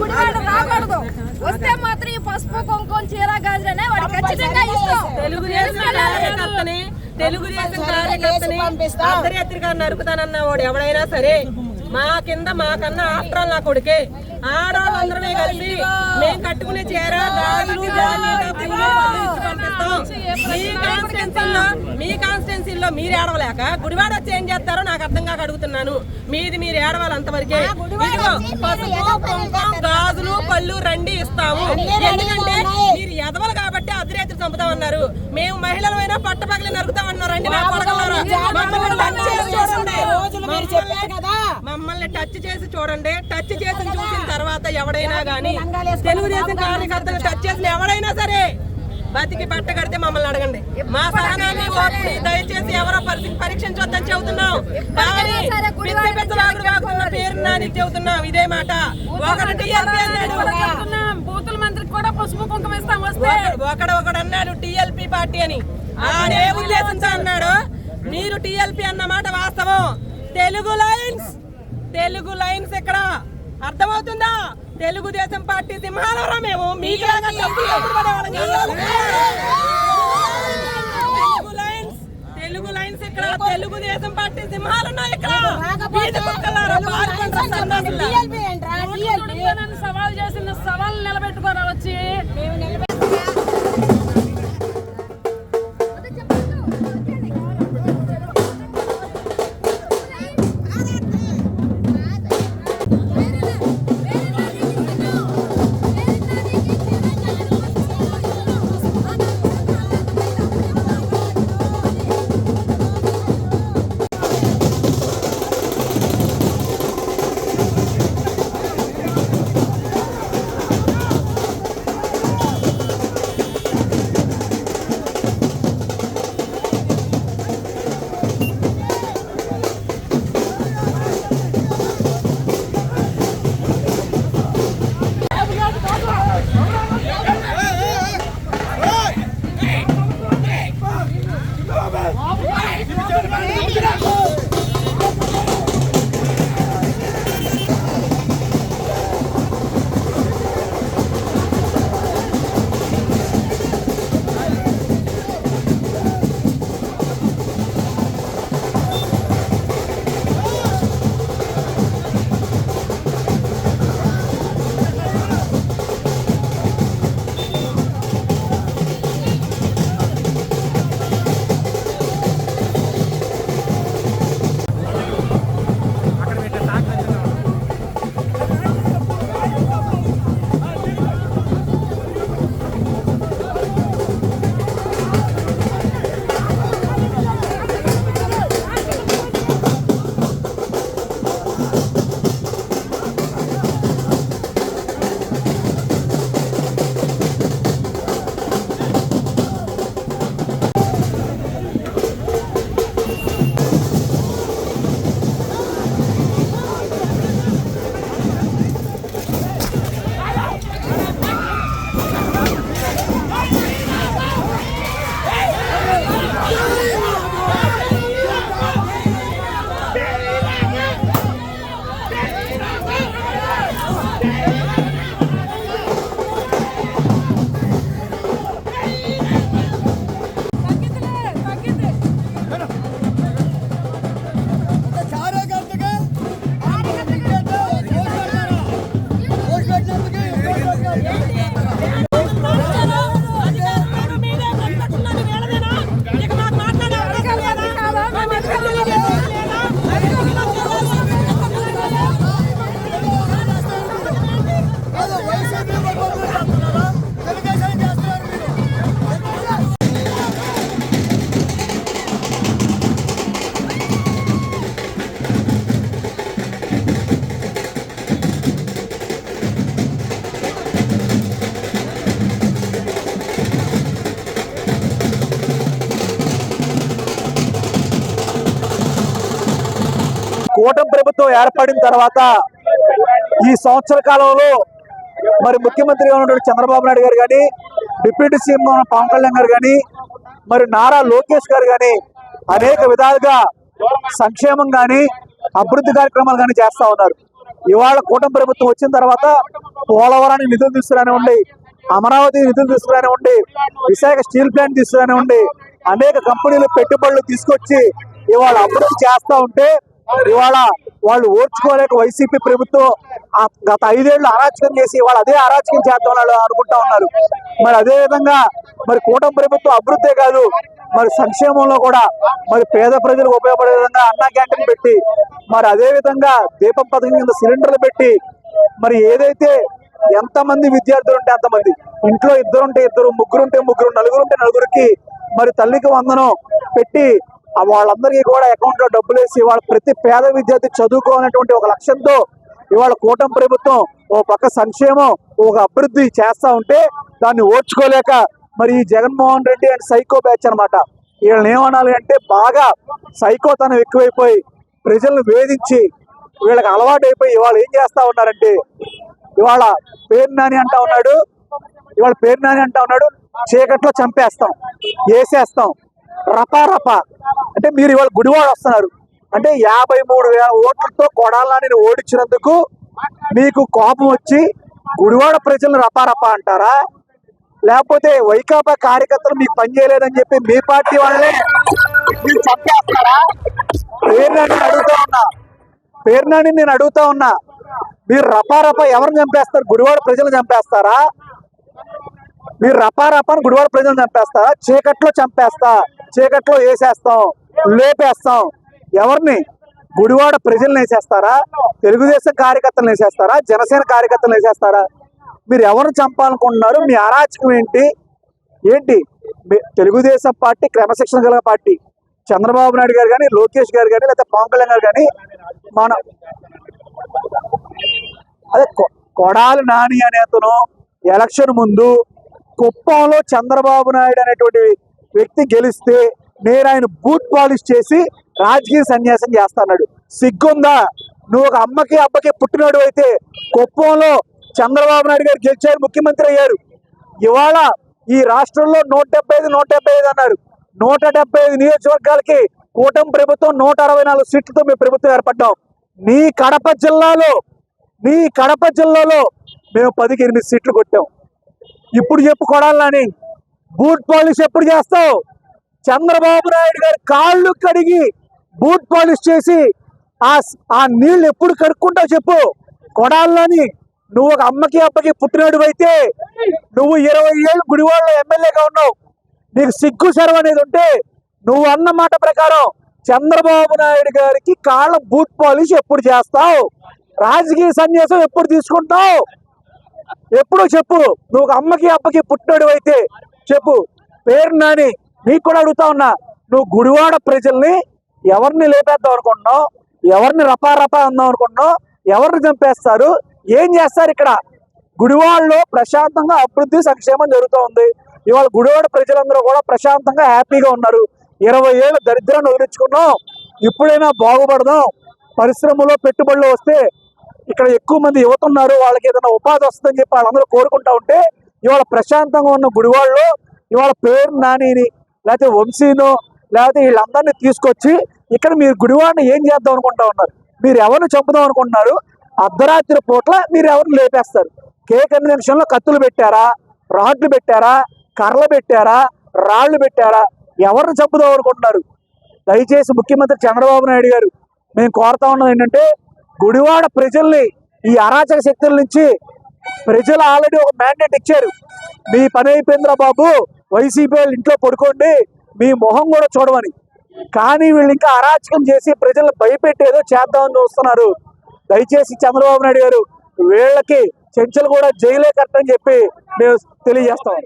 గుడివాడ రాకూడదు. వస్తే మాత్రం ఈ పసుపు కుంకుమ చీర గాజులనే వాడు ఖచ్చితంగా ఇస్తాం. తెలుగుదేశం కార్యకర్తని కార్యకర్తని అర్ధరాత్రిగా నరుకుతానన్న వాడు ఎవడైనా సరే మా కింద మాకన్నా ఆఫ్టర్ నా కొడుకే. ఆడవాళ్ళందరమే కలిసి మేము కట్టుకునే చీర గాజులు మీ కాన్స్టిట్యున్సీలో మీరు ఏడవలేక గుడివాడ వచ్చి ఏం చేస్తారో నాకు అర్థం కాక అడుగుతున్నాను. మీది మీరు ఏడవాలి అంతవరకే. గాజులు పళ్ళు రండి ఇస్తాము. ఎందుకంటే మీరు ఎదవలు కాబట్టి అర్ధరాత్రి చంపుతామన్నారు మేము మహిళలమైనా పట్టపగలి నరుకుతామన్నారు రండి నా కొడకలారా. మమ్మల్ని టచ్ చేసి చూడండి. మమ్మల్ని టచ్ చేసి చూడండి. టచ్ చేసి చూసిన తర్వాత ఎవడైనా గానీ తెలుగుదేశం కార్యకర్తలు టచ్ చేసిన ఎవడైనా సరే బతికి పట్ట కడితే మమ్మల్ని అడగండి. మా సహనాన్ని ఓర్పుని దయచేసి ఎవరో పరి- పరీక్షించొద్దని చెబుతున్నాం. కానీ పేరు నాని చెబుతున్నాం. ఇదే మాట. ఒకటి బూతుల మంత్రికి కూడా పసుపు కుంకుమ ఇస్తాం వస్తే. ఒకడు ఒకడు అన్నాడు టిఎల్పి పార్టీ అని. ఆడే ఉద్దేశంతో అన్నాడు. మీరు టిఎల్పి అన్న మాట వాస్తవం. తెలుగు లైన్స్ తెలుగు లైన్స్ ఇక్కడ అర్థమవుతుందా? తెలుగుదేశం పార్టీ సింహాలవరం మేము. తెలుగు లైన్స్ తెలుగు లైన్స్ ఇక్కడ తెలుగుదేశం పార్టీ సింహాలు ఉన్నాయి ఇక్కడ సవాల్ చేసిన సవాల్ నిలబెట్టుకోరా వచ్చి. కూటమి ప్రభుత్వం ఏర్పడిన తర్వాత ఈ సంవత్సర కాలంలో మరి ముఖ్యమంత్రిగా ఉన్నటువంటి చంద్రబాబు నాయుడు గారు కానీ డిప్యూటీ సీఎం పవన్ కళ్యాణ్ గారు కానీ మరి నారా లోకేష్ గారు కానీ అనేక విధాలుగా సంక్షేమం కానీ అభివృద్ధి కార్యక్రమాలు కానీ చేస్తూ ఉన్నారు. ఇవాళ కూటమి ప్రభుత్వం వచ్చిన తర్వాత పోలవరానికి నిధులు తీసుకురానివ్వండి అమరావతి నిధులు తీసుకురానివ్వండి విశాఖ స్టీల్ ప్లాంట్ తీసుకురానివ్వండి అనేక కంపెనీలు పెట్టుబడులు తీసుకొచ్చి ఇవాళ అభివృద్ధి చేస్తూ ఉంటే ఇవాళ వాళ్ళు ఓర్చుకోలేక వైసీపీ ప్రభుత్వం ఆ గత ఐదేళ్ళు అరాచకం చేసి వాళ్ళు అదే అరాచకం చేద్దాం అనుకుంటా ఉన్నారు. మరి అదే విధంగా మరి కూటమి ప్రభుత్వం అభివృద్ధే కాదు మరి సంక్షేమంలో కూడా మరి పేద ప్రజలకు ఉపయోగపడే విధంగా అన్నా క్యాంటీన్ పెట్టి మరి అదే విధంగా దీపం పథకం కింద సిలిండర్లు పెట్టి మరి ఏదైతే ఎంతమంది విద్యార్థులు ఉంటే అంతమంది ఇంట్లో ఇద్దరు ఉంటే ఇద్దరు ముగ్గురు ఉంటే ముగ్గురు నలుగురు ఉంటే నలుగురికి మరి తల్లికి వందనం పెట్టి వాళ్ళందరికీ కూడా అకౌంట్లో డబ్బులు వేసి వాళ్ళ ప్రతి పేద విద్యార్థి చదువుకోవాలనేటువంటి ఒక లక్ష్యంతో ఇవాళ కూటమి ప్రభుత్వం ఓ పక్క సంక్షేమం ఒక అభివృద్ధి చేస్తా ఉంటే దాన్ని ఓర్చుకోలేక మరి ఈ Jaganmohan Reddy and psycho batch అనమాట వీళ్ళని ఏమనాలి అంటే బాగా సైకోతనం ఎక్కువైపోయి ప్రజలను వేధించి వీళ్ళకి అలవాటు అయిపోయి ఇవాళ ఏం చేస్తా ఉన్నారంటే ఇవాళ పేరు నాని అంటా ఉన్నాడు ఇవాళ పేరు నాని అంటా ఉన్నాడు చీకట్లో చంపేస్తాం వేసేస్తాం రపా రపా అంటే మీరు ఇవాళ గుడివాడ వస్తున్నారు. అంటే యాభై మూడు వేల ఓట్లతో కొడాలని ఓడించినందుకు మీకు కోపం వచ్చి గుడివాడ ప్రజలను రపారపా అంటారా? లేకపోతే వైకాపా కార్యకర్తలు మీకు పని చేయలేదని చెప్పి మీ పార్టీ వాళ్ళే మీరు చంపేస్తారా? పేర్నాని అడుగుతా ఉన్నా. పేర్నాని నేను అడుగుతా ఉన్నా. మీరు రపా ఎవరిని చంపేస్తారు? గుడివాడ ప్రజలు చంపేస్తారా? మీరు రపా గుడివాడ ప్రజలు చంపేస్తారా? చీకట్లో చంపేస్తా. చీకట్లో వేసేస్తాం. లేపేస్తాం. ఎవరిని? గుడివాడ ప్రజల్ని వేసేస్తారా? తెలుగుదేశం కార్యకర్తలు వేసేస్తారా? జనసేన కార్యకర్తలు వేసేస్తారా? మీరు ఎవరిని చంపాలనుకుంటున్నారు? మీ అరాచకం ఏంటి? ఏంటి? తెలుగుదేశం పార్టీ క్రమశిక్షణ గల పార్టీ. చంద్రబాబు నాయుడు గారు కానీ లోకేష్ గారు కానీ లేకపోతే పవన్ కళ్యాణ్ గారు కానీ మన అదే కొ- కొడాలి నాని అనే అతను ఎలక్షన్ ముందు కుప్పంలో చంద్రబాబు నాయుడు అనేటువంటి వ్యక్తి గెలిస్తే నేను ఆయన బూట్ పాలిష్ చేసి రాజకీయ సన్యాసం చేస్తాడు సిగ్గుందా? నువ్వు ఒక అమ్మకి అబ్బకి పుట్టినాడు అయితే కుప్పంలో చంద్రబాబు నాయుడు గారు గెలిచారు ముఖ్యమంత్రి అయ్యారు. ఇవాళ ఈ రాష్ట్రంలో నూట డెబ్బై ఐదు నూట డెబ్బై ఐదు అన్నారు. నూట డెబ్బై ఐదు నియోజకవర్గాలకి కూటమి ప్రభుత్వం నూట అరవై నాలుగు సీట్లతో మేము ప్రభుత్వం ఏర్పడ్డాం. నీ కడప జిల్లాలో నీ కడప జిల్లాలో మేము పదికి ఎనిమిది సీట్లు కొట్టాం. ఇప్పుడు చెప్పుకోవడాలని బూట్ పాలిష్ ఎప్పుడు చేస్తావు? చంద్రబాబు నాయుడు గారి కాళ్ళు కడిగి బూట్ పాలిష్ చేసి ఆ ఆ నీళ్ళు ఎప్పుడు కడుక్కుంటావు చెప్పు. కొడాలని నువ్వు ఒక అమ్మకి అబ్బకి పుట్టినాడు అయితే నువ్వు ఇరవై ఏళ్ళు గుడివాళ్ళ ఎమ్మెల్యేగా ఉన్నావు. నీకు సిగ్గు శరం అనేది ఉంటే నువ్వు అన్న మాట ప్రకారం చంద్రబాబు నాయుడు గారికి కాళ్ళ బూట్ పాలిష్ ఎప్పుడు చేస్తావు? రాజకీయ సన్యాసం ఎప్పుడు తీసుకుంటావు? ఎప్పుడో చెప్పు. నువ్వు అమ్మకి అబ్బకి పుట్టినాడు అయితే చెప్పు. పేరు నాని. నీకు కూడా అడుగుతా ఉన్నా నువ్వు గుడివాడ ప్రజల్ని ఎవరిని లేపేద్దాం అనుకుంటున్నావు? ఎవరిని రపా రపా అందాం అనుకుంటున్నావు? ఎవరిని చంపేస్తారు? ఏం చేస్తారు ఇక్కడ? గుడివాడలో ప్రశాంతంగా అభివృద్ధి సంక్షేమం జరుగుతూ ఉంది. ఇవాళ గుడివాడ ప్రజలందరూ కూడా ప్రశాంతంగా హ్యాపీగా ఉన్నారు. ఇరవై ఏళ్ళు దరిద్రాన్ని వదిలించుకున్నాం. ఇప్పుడైనా బాగుపడదాం. పరిశ్రమలో పెట్టుబడులు వస్తే ఇక్కడ ఎక్కువ మంది యువత ఉన్నారు. వాళ్ళకి ఏదైనా ఉపాధి వస్తుందని చెప్పి వాళ్ళందరూ కోరుకుంటా ఉంటే ఇవాళ ప్రశాంతంగా ఉన్న గుడివాడలో ఇవాళ పేరు నానిని లేకపోతే వంశీనో లేకపోతే వీళ్ళందరినీ తీసుకొచ్చి ఇక్కడ మీరు గుడివాడిని ఏం చేద్దాం అనుకుంటా ఉన్నారు? మీరు ఎవరిని చంపుదాం అనుకుంటున్నారు? అర్ధరాత్రి పూట్ల మీరు ఎవరిని లేపేస్తారు? కే కన్వెన్షన్ కత్తులు పెట్టారా? రాడ్లు పెట్టారా? కర్రలు పెట్టారా? రాళ్ళు పెట్టారా? ఎవరిని చంపుదాం అనుకుంటున్నారు? దయచేసి ముఖ్యమంత్రి చంద్రబాబు నాయుడు గారు మేము కోరుతా ఉన్నది ఏంటంటే గుడివాడ ప్రజల్ని ఈ అరాచక శక్తుల నుంచి ప్రజలు ఆల్రెడీ ఒక మ్యాండేట్ ఇచ్చారు. మీ పని అయిపోయిందిరా బాబు. వైసీపీ వాళ్ళు ఇంట్లో పడుకోండి. మీ మొహం కూడా చూడమని. కానీ వీళ్ళు ఇంకా అరాచకం చేసి ప్రజలను భయపెట్టేదో చేద్దామని చూస్తున్నారు. దయచేసి చంద్రబాబు నాయుడు గారు వీళ్ళకి చెంచలు కూడా జైలే కట్టని చెప్పి మేము తెలియజేస్తాం.